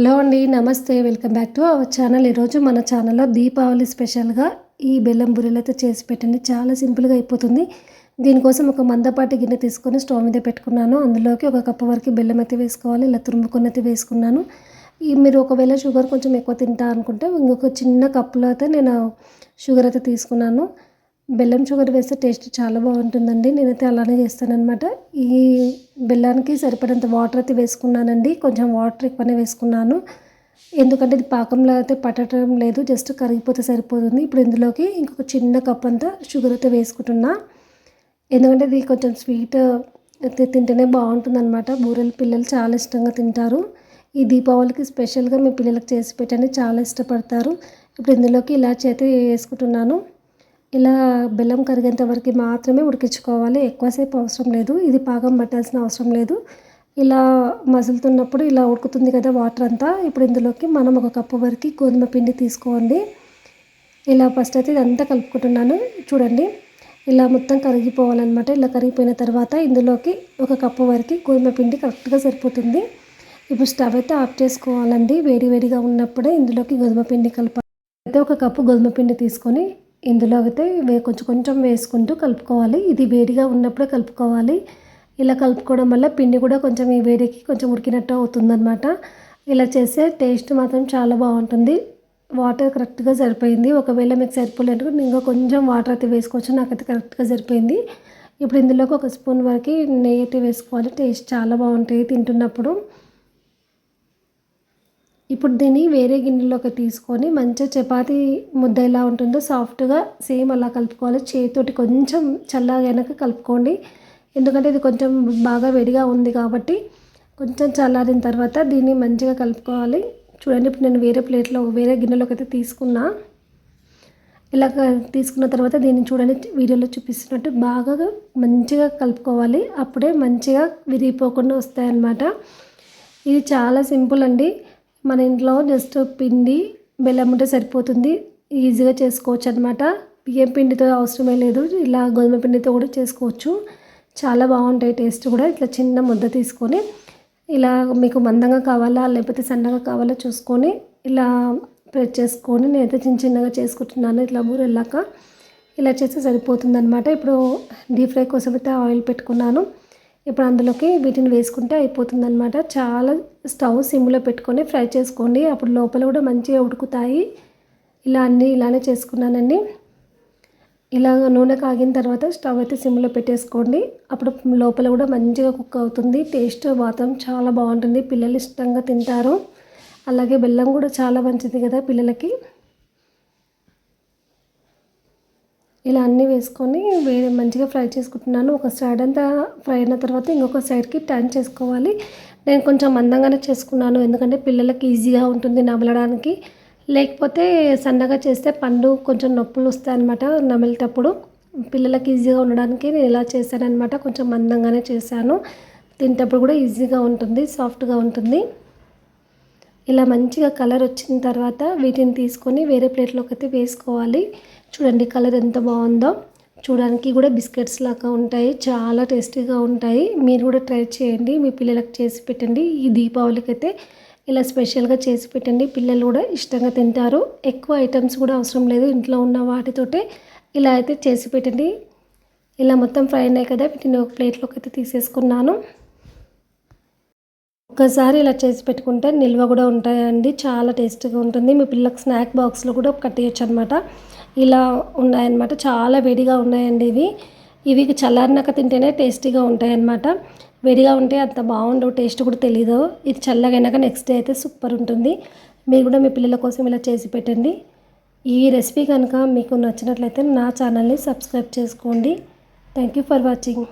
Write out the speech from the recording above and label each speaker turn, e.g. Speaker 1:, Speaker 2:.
Speaker 1: Hello అండి నమస్తే. Welcome back to our channel. ఈరోజు మన ఛానల్లో దీపావళి స్పెషల్గా ఈ బెల్లం బురెలు అయితే చేసి పెట్టండి. చాలా సింపుల్గా అయిపోతుంది. దీనికోసం ఒక మందపాటి గిన్నె తీసుకొని స్టవ్ మీద పెట్టుకున్నాను. అందులోకి ఒక కప్పు వరకు బెల్లం అయితే వేసుకోవాలి. ఇలా తురుముకొని అయితే వేసుకున్నాను. ఈ మీరు ఒకవేళ షుగర్ కొంచెం ఎక్కువ తింటా అనుకుంటే ఇంకొక చిన్న కప్పులో అయితే నేను షుగర్ అయితే తీసుకున్నాను. బెల్లం షుగర్ వేస్తే టేస్ట్ చాలా బాగుంటుందండి. నేనైతే అలానే చేస్తానన్నమాట. ఈ బెల్లానికి సరిపడంత వాటర్ అయితే వేసుకున్నానండి. కొంచెం వాటర్ ఎక్కువనే వేసుకున్నాను. ఎందుకంటే ఇది పాకంలో అయితే పట్టడం లేదు. జస్ట్ కరిగిపోతే సరిపోతుంది. ఇప్పుడు ఇందులోకి ఇంకొక చిన్న కప్ అంతా షుగర్ అయితే వేసుకుంటున్నా. ఎందుకంటే ఇది కొంచెం స్వీట్ అయితే తింటేనే బాగుంటుంది అనమాట బూరెలు పిల్లలు చాలా ఇష్టంగా తింటారు. ఈ దీపావళికి స్పెషల్గా మీ పిల్లలకు చేసి పెట్టండి. చాలా ఇష్టపడతారు. ఇప్పుడు ఇందులోకి ఇలాచి అయితే వేసుకుంటున్నాను. ఇలా బెల్లం కరిగేంత వరకు మాత్రమే ఉడికించుకోవాలి. ఎక్కువసేపు అవసరం లేదు. ఇది పాకం పట్టాల్సిన అవసరం లేదు. ఇలా మసులుతున్నప్పుడు ఇలా ఉడుకుతుంది కదా వాటర్ అంతా. ఇప్పుడు ఇందులోకి మనం ఒక కప్పు వరకు గోధుమ పిండి తీసుకోండి. ఇలా ఫస్ట్ అయితే ఇదంతా కలుపుకుంటున్నాను. చూడండి. ఇలా మొత్తం కరిగిపోవాలన్నమాట. ఇలా కరిగిపోయిన తర్వాత ఇందులోకి ఒక కప్పు వరకు గోధుమ పిండి కరెక్ట్గా సరిపోతుంది. ఇప్పుడు స్టవ్ అయితే ఆఫ్ చేసుకోవాలండి. వేడి వేడిగా ఉన్నప్పుడే ఇందులోకి గోధుమ పిండి కలపాలి. అయితే ఒక కప్పు గోధుమ పిండి తీసుకొని ఇందులో అయితే వే కొంచెం కొంచెం వేసుకుంటూ కలుపుకోవాలి. ఇది వేడిగా ఉన్నప్పుడే కలుపుకోవాలి. ఇలా కలుపుకోవడం వల్ల పిండి కూడా కొంచెం ఈ వేడికి కొంచెం ఉడికినట్టు అవుతుందన్నమాట. ఇలా చేస్తే టేస్ట్ మాత్రం చాలా బాగుంటుంది. వాటర్ కరెక్ట్గా సరిపోయింది. ఒకవేళ మీకు సరిపోలేదు ఇంకా కొంచెం వాటర్ అయితే వేసుకోవచ్చు. నాకైతే కరెక్ట్గా సరిపోయింది. ఇప్పుడు ఇందులోకి ఒక స్పూన్ వరకు నెయ్యి అయితే వేసుకోవాలి. టేస్ట్ చాలా బాగుంటుంది తింటున్నప్పుడు. ఇప్పుడు దీన్ని వేరే గిన్నెలోకి తీసుకొని మంచిగా చపాతీ ముద్ద ఎలా ఉంటుందో సాఫ్ట్గా సేమ్ అలా కలుపుకోవాలి. చేతితోటి కొంచెం చల్లగా కలుపుకోండి. ఎందుకంటే ఇది కొంచెం బాగా వేడిగా ఉంది కాబట్టి కొంచెం చల్లారిన తర్వాత దీన్ని మంచిగా కలుపుకోవాలి. చూడండి ఇప్పుడు నేను వేరే ప్లేట్లో వేరే గిన్నెలోకి అయితే తీసుకున్నా. ఇలా తీసుకున్న తర్వాత దీన్ని చూడండి వీడియోలో చూపిస్తున్నట్టు బాగా మంచిగా కలుపుకోవాలి. అప్పుడే మంచిగా విరిగిపోకుండా వస్తాయన్నమాట. ఇది చాలా సింపుల్ అండి. మన ఇంట్లో జస్ట్ పిండి బెల్లం ఉంటే సరిపోతుంది. ఈజీగా చేసుకోవచ్చు అనమాట బియ్యం పిండితో అవసరమే లేదు. ఇలా గోధుమ పిండితో కూడా చేసుకోవచ్చు. చాలా బాగుంటాయి టేస్ట్ కూడా. ఇట్లా చిన్న ముద్ద తీసుకొని ఇలా మీకు మందంగా కావాలా లేకపోతే సన్నగా కావాలా చూసుకొని ఇలా ప్రెస్ చేసుకొని నేనైతే చిన్న చిన్నగా చేసుకుంటున్నాను. ఇట్లా వెళ్ళాక ఇలా చేస్తే సరిపోతుంది అనమాట ఇప్పుడు డీప్ ఫ్రై కోసం అయితే ఆయిల్ పెట్టుకున్నాను. ఇప్పుడు అందులోకి వీటిని వేసుకుంటే అయిపోతుంది అనమాట చాలా స్టవ్ సిమ్లో పెట్టుకొని ఫ్రై చేసుకోండి. అప్పుడు లోపల కూడా మంచిగా ఉడుకుతాయి. ఇలా అన్నీ ఇలానే చేసుకున్నానండి. ఇలా నూనె కాగిన తర్వాత స్టవ్ అయితే సిమ్లో పెట్టేసుకోండి. అప్పుడు లోపల కూడా మంచిగా కుక్ అవుతుంది. టేస్ట్ మాత్రం చాలా బాగుంటుంది. పిల్లలు ఇష్టంగా తింటారు. అలాగే బెల్లం కూడా చాలా మంచిది కదా పిల్లలకి. ఇలా అన్నీ వేసుకొని వేరే మంచిగా ఫ్రై చేసుకుంటున్నాను. ఒక సైడ్ అంతా ఫ్రై అయిన తర్వాత ఇంకొక సైడ్కి టర్న్ చేసుకోవాలి. నేను కొంచెం మందంగానే చేసుకున్నాను ఎందుకంటే పిల్లలకి ఈజీగా ఉంటుంది నమలడానికి. లేకపోతే సన్నగా చేస్తే పండు కొంచెం నొప్పులు వస్తాయన్నమాట నమిలేటప్పుడు పిల్లలకి ఈజీగా ఉండడానికి నేను ఇలా చేశానమాట కొంచెం మందంగానే చేశాను. తింటప్పుడు కూడా ఈజీగా ఉంటుంది సాఫ్ట్గా ఉంటుంది. ఇలా మంచిగా కలర్ వచ్చిన తర్వాత వీటిని తీసుకొని వేరే ప్లేట్లోకి అయితే వేసుకోవాలి. చూడండి కలర్ ఎంత బాగుందో. చూడడానికి కూడా బిస్కెట్స్ లాగా ఉంటాయి. చాలా టేస్టీగా ఉంటాయి. మీరు కూడా ట్రై చేయండి. మీ పిల్లలకు చేసి పెట్టండి. ఈ దీపావళికి అయితే ఇలా స్పెషల్గా చేసి పెట్టండి. పిల్లలు కూడా ఇష్టంగా తింటారు. ఎక్కువ ఐటమ్స్ కూడా అవసరం లేదు. ఇంట్లో ఉన్న వాటితోటే ఇలా అయితే చేసి పెట్టండి. ఇలా మొత్తం ఫ్రై అయినాయి కదా. వీటిని ఒక ప్లేట్లోకి అయితే తీసేసుకున్నాను. ఒక్కసారి ఇలా చేసి పెట్టుకుంటే నిల్వ కూడా ఉంటాయండి. చాలా టేస్టీగా ఉంటుంది. మీ పిల్లలకు స్నాక్ బాక్స్లో కూడా కట్టేయచ్చు అనమాట ఇలా ఉన్నాయన్నమాట. చాలా వేడిగా ఉన్నాయండి ఇవి. ఇవి చల్లారినాక తింటేనే టేస్టీగా ఉంటాయన్నమాట. వేడిగా ఉంటే అంత బాగుండవు టేస్ట్ కూడా తెలీదు. ఇది చల్లగైనాక నెక్స్ట్ డే అయితే సూపర్ ఉంటుంది. మీరు కూడా మీ పిల్లల కోసం ఇలా చేసి పెట్టండి. ఈ రెసిపీ కనుక మీకు నచ్చినట్లయితే నా ఛానల్ని సబ్స్క్రైబ్ చేసుకోండి. Thank you for watching.